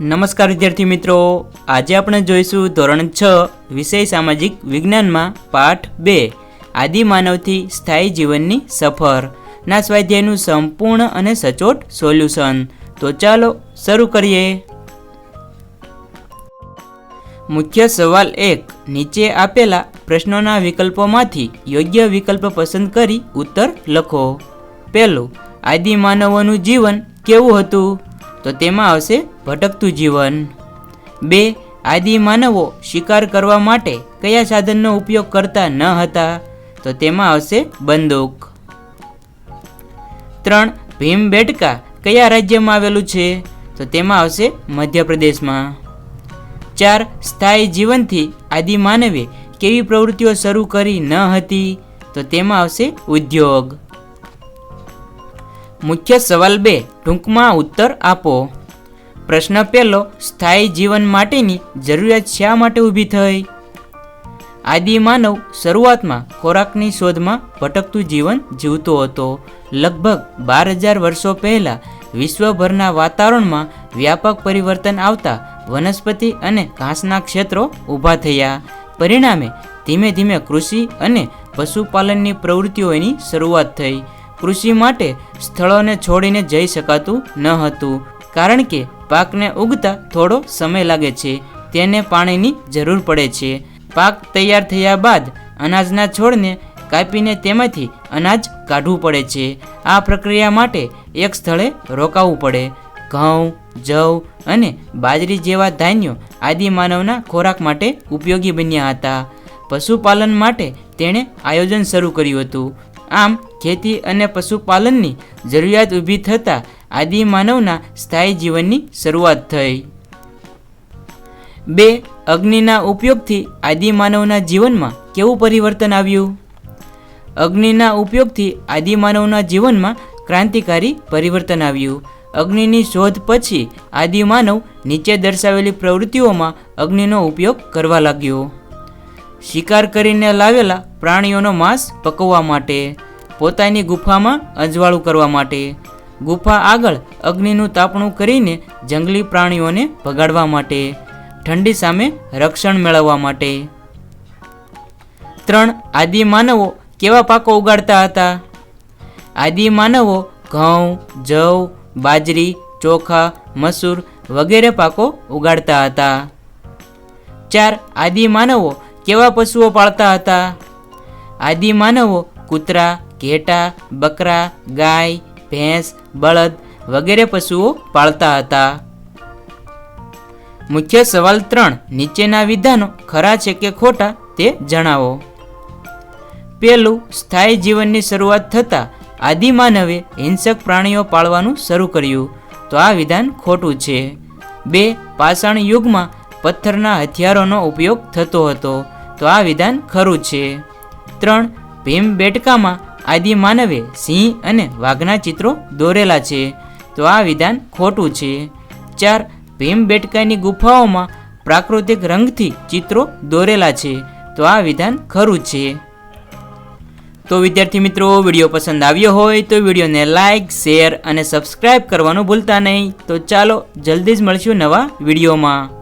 નમસ્કાર વિદ્યાર્થી મિત્રો. આજે આપણે જોઈશું ધોરણ છ, વિષય સામાજિક વિજ્ઞાનમાં પાઠ બે આદિમાનવથી સ્થાયી જીવનની સફર. ના સ્વાધ્યાયનું સંપૂર્ણ અને સચોટ સોલ્યુશન. તો ચાલો શરૂ કરીએ. મુખ્ય સવાલ એક, નીચે આપેલા પ્રશ્નોના વિકલ્પોમાંથી યોગ્ય વિકલ્પ પસંદ કરી ઉત્તર લખો. પહેલું આદિમાનવોનું જીવન કેવું હતું? તો તેમાં આવશે ભટકતું જીવન. બે આદિમાનવો શિકાર કરવા માટે કયા સાધનનો ઉપયોગ કરતા ન હતા? તો તેમાં આવશે બંદૂક. ત્રણ ભીમબેટકા કયા રાજ્યમાં આવેલું છે? તો તેમાં આવશે મધ્યપ્રદેશમાં. ચાર, સ્થાયી જીવનથી આદિમાનવે કેવી પ્રવૃત્તિઓ શરૂ કરી ન હતી? તો તેમાં આવશે ઉદ્યોગ. મુખ્ય સવાલ બે, ટૂંકમાં ઉત્તર આપો. પ્રશ્ન પહેલો, સ્થાયી જીવન માટેની જરૂરિયાત શા માટે ઊભી થઈ? આદિમાનવ શરૂઆતમાં ખોરાકની શોધમાં ભટકતું જીવન જીવતો હતો. લગભગ બાર હજાર વર્ષો પહેલાં વિશ્વભરના વાતાવરણમાં વ્યાપક પરિવર્તન આવતા વનસ્પતિ અને ઘાસના ક્ષેત્રો ઊભા થયા. પરિણામે ધીમે ધીમે કૃષિ અને પશુપાલનની પ્રવૃત્તિઓની શરૂઆત થઈ. કૃષિ માટે સ્થળોને છોડીને જઈ શકાતું ન હતું. કારણ કે પાકને ઉગતા થોડો સમય લાગે છે, તેને પાણીની જરૂર પડે છે. પાક તૈયાર થયા બાદ અનાજના છોડને કાપીને તેમાંથી અનાજ કાઢવું પડે છે. આ પ્રક્રિયા માટે એક સ્થળે રોકાવું પડે. ઘઉં, જવ અને બાજરી જેવા ધાન્યો આદિ માનવના ખોરાક માટે ઉપયોગી બન્યા હતા. પશુપાલન માટે તેણે આયોજન શરૂ કર્યું હતું. આમ, ખેતી અને પશુપાલનની જરૂરિયાત ઊભી થતાં આદિમાનવના સ્થાયી જીવનની શરૂઆત થઈ. બે, અગ્નિના ઉપયોગથી આદિમાનવના જીવનમાં કેવું પરિવર્તન આવ્યું? અગ્નિના ઉપયોગથી આદિમાનવના જીવનમાં ક્રાંતિકારી પરિવર્તન આવ્યું. અગ્નિની શોધ પછી આદિમાનવ નીચે દર્શાવેલી પ્રવૃત્તિઓમાં અગ્નિનો ઉપયોગ કરવા લાગ્યો. શિકાર કરીને લાવેલા પ્રાણીઓનો માંસ પકવવા માટે, પોતાની ગુફામાં અજવાળું કરવા માટે ગુફા આગળ અગ્નિનું તાપણું કરીને જંગલી પ્રાણીઓને ભગાડવા માટે, ઠંડી સામે રક્ષણ મેળવવા માટે. ત્રણ આદિમાનવો કેવા પાકો ઉગાડતા હતા? આદિમાનવો ઘઉં, જવ, બાજરી, ચોખા, મસૂર વગેરે પાકો ઉગાડતા હતા. ચાર આદિમાનવો કેવા પશુઓ પાળતા હતા? આદિમાનવો કૂતરા, ઘેટા, બકરા, ગાય, ભેંસ બળદ વગેરે પશુઓ પાળતા હતા. મુખ્ય સવાલ ત્રણ. નીચેના વિધાનો ખરા છે કે ખોટા તે જણાવો. પેલું સ્થાયી જીવનની શરૂઆત થતાં આદિમાનવે હિંસક પ્રાણીઓ પાળવાનું શરૂ કર્યું. તો આ વિધાન ખોટું છે. બે, પાષાણ યુગમાં પથ્થરના હથિયારોનો ઉપયોગ થતો હતો. તો આ વિધાન ખરું છે. ત્રણ, ભીમ બેટકામાં આદિમાનવે સિંહ અને વાઘના ચિત્રો દોરેલા છે. તો આ વિધાન ખોટું છે. ચાર, ભીમ બેટકાની ગુફાઓમાં પ્રાકૃતિક રંગથી ચિત્રો દોરેલા છે. તો આ વિધાન ખરું છે. તો વિદ્યાર્થી મિત્રો, વીડિયો પસંદ આવ્યો હોય તો વિડીયોને લાઇક શેર અને સબસ્ક્રાઇબ કરવાનું ભૂલતા નહીં. તો ચાલો જલ્દી જ મળશું નવા વિડીયોમાં.